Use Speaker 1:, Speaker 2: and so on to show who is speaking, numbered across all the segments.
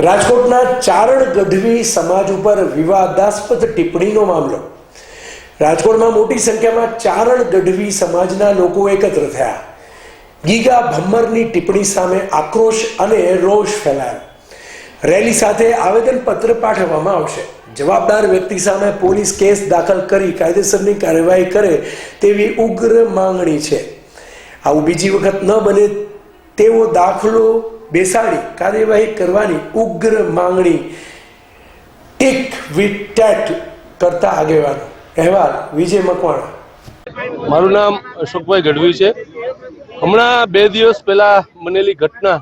Speaker 1: રાજકોટના ચારણ ગઢવી સમાજ ઉપર વિવાદાસ્પદ ટિપ્પણીનો મામલો. રાજકોટમાં મોટી સંખ્યામાં ચારણ ગઢવી સમાજના લોકો એકત્ર થયા. ગીગા ભમ્મરની ટિપ્પણી સામે આક્રોશ અને રોષ ફેલાયો. રેલી સાથે આવેદનપત્ર પાઠવવામાં આવશે. જવાબદાર વ્યક્તિ સામે પોલીસ કેસ દાખલ કરી કાયદેસરની કાર્યવાહી કરે તેવી ઉગ્ર માંગણી છે. આવું બીજી વખત ન બને તેવો દાખલો બેસાડી, કાર્યવાહી કરવાની ઉગ્ર માંગણી. ટીક વિથ ટેટ કરતા આગેવાનો. અહેવાલ, વિજય મકવાણા.
Speaker 2: મારું નામ અશોકભાઈ ગઢવી છે. હમણાં બે દિવસ પહેલા બનેલી ઘટના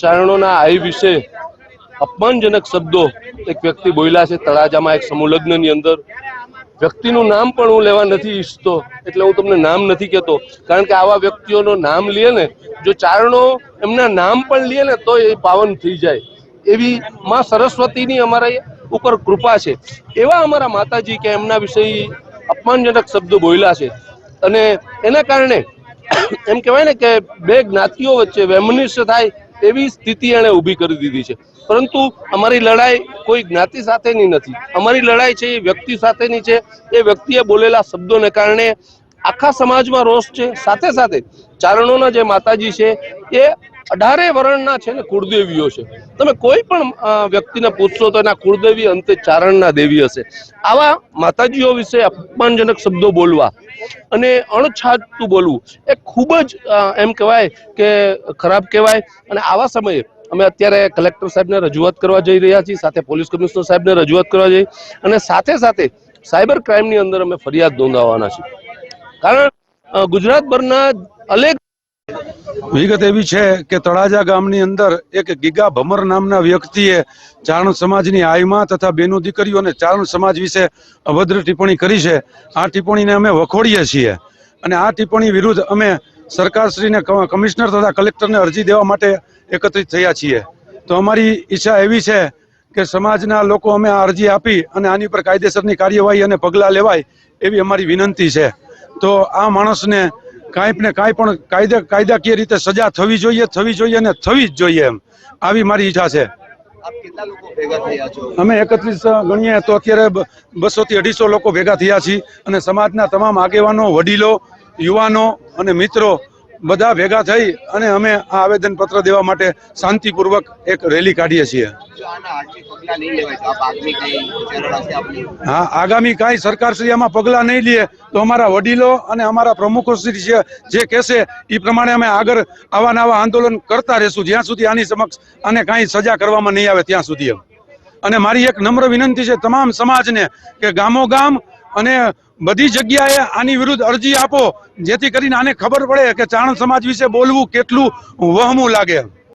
Speaker 2: ચારણોના આઈ વિશે અપમાનજનક શબ્દો એક વ્યક્તિ બોલ્યા છે. તળાજામાં એક સમૂહ લગ્નની અંદર. વ્યક્તિનું નામ પણ હું લેવા નથી ઈચ્છતો, એટલે હું તમને નામ નથી કહેતો. કારણ કે આવા વ્યક્તિઓનો નામ લઈએ ને, જો ચારણો એમના નામ પણ લઈએ ને તો એ પાવન થઈ જાય. એવી માં સરસ્વતીની અમારા ઉપર કૃપા છે. એવા અમારા માતાજી કે એમના વિશે અપમાનજનક શબ્દો બોલ્યા છે. અને એના કારણે એમ કહેવાય ને કે બે જ્ઞાતિઓ વચ્ચે વેમનિષ્ઠ થાય એવી સ્થિતિ એણે ઊભી કરી દીધી છે. પરંતુ અમારી લડાઈ કોઈ જ્ઞાતિ સાથેની નથી. અમારી લડાઈ છે એ વ્યક્તિ સાથેની છે. એ વ્યક્તિએ બોલેલા શબ્દોને કારણે આખા સમાજમાં રોષ છે. સાથે સાથે ચારણોના જે માતાજી છે એ અઢારે વર્ણના છે ને કુળદેવીઓ છે. તમે કોઈ પણ વ્યક્તિને પૂછશો તો એના કુળદેવી અંતે ચારણના દેવી હશે. આવા માતાજીઓ વિશે અપમાનજનક શબ્દો બોલવા અને અણછાતું બોલવું એ ખૂબ જ એમ કહેવાય કે ખરાબ કહેવાય. અને આવા સમયે અમે અત્યારે કલેક્ટર સાહેબને રજૂઆત કરવા જઈ રહ્યા છીએ, સાથે પોલીસ કમિશનર સાહેબને રજૂઆત કરવા જઈ અને સાથે સાથે સાયબર ક્રાઇમની અંદર અમે ફરિયાદ નોંધાવવાના છીએ. કારણ ગુજરાતભરના અનેક
Speaker 3: વિગત એવી છે કે તળાજા ગામની અંદર એક ગીગા ભમર નામના વ્યક્તિએ ચારણ સમાજની આઈમાં તથા બેનો દીકરીઓ અને ચારણ સમાજ વિશે અભદ્ર ટિપ્પણી કરી છે. આ ટિપ્પણીને અમે વખોડીએ છીએ અને આ ટિપ્પણી વિરુદ્ધ અમે સરકારશ્રીને કમિશનર તથા કલેક્ટરને અરજી દેવા માટે એકત્રિત થયા છીએ. તો અમારી ઈચ્છા એવી છે કે સમાજના લોકો અમે આ અરજી આપી અને આની પર કાયદેસરની કાર્યવાહી અને પગલાં લેવાય એવી અમારી વિનંતી છે. તો આ માણસને કાંઈક ને કાંઈ પણ કાયદા કાયદાકીય રીતે સજા થવી જોઈએ થવી જોઈએ અને થવી જ જોઈએ એમ. આવી મારી ઈચ્છા છે.
Speaker 4: આપ કેટલા લોકો ભેગા થયા છો?
Speaker 3: અમે એકત્રીસ ગણીએ તો અત્યારે બસો થી અઢીસો લોકો ભેગા થયા છીએ અને સમાજના તમામ આગેવાનો વડીલો યુવાનો અને મિત્રો બધા ભેગા થઈ અને અમે આ આવેદન પત્ર દેવા માટે શાંતિપૂર્વક એક રેલી કાઢીએ છીએ. હા, આગામી કાંઈ સરકારશ્રી આમાં પગલાં નહીં લે તો અમારા વડીલો અને અમારા પ્રમુખો શ્રી છે, જે કહેશે એ પ્રમાણે અમે આગળ આવા નવા આંદોલન કરતા રહેશું. જ્યાં સુધી આની સમક્ષ આને કાંઈ સજા કરવામાં નહીં આવે ત્યાં સુધી અને મારી એક નમ્ર વિનંતી છે તમામ સમાજને કે ગામો ગામ અને બધી જગ્યાએ આની વિરુદ્ધ અરજી આપો, જેથી કરીને આને ખબર પડે કે ચારણ સમાજ વિશે બોલવું કેટલું વહમું લાગે.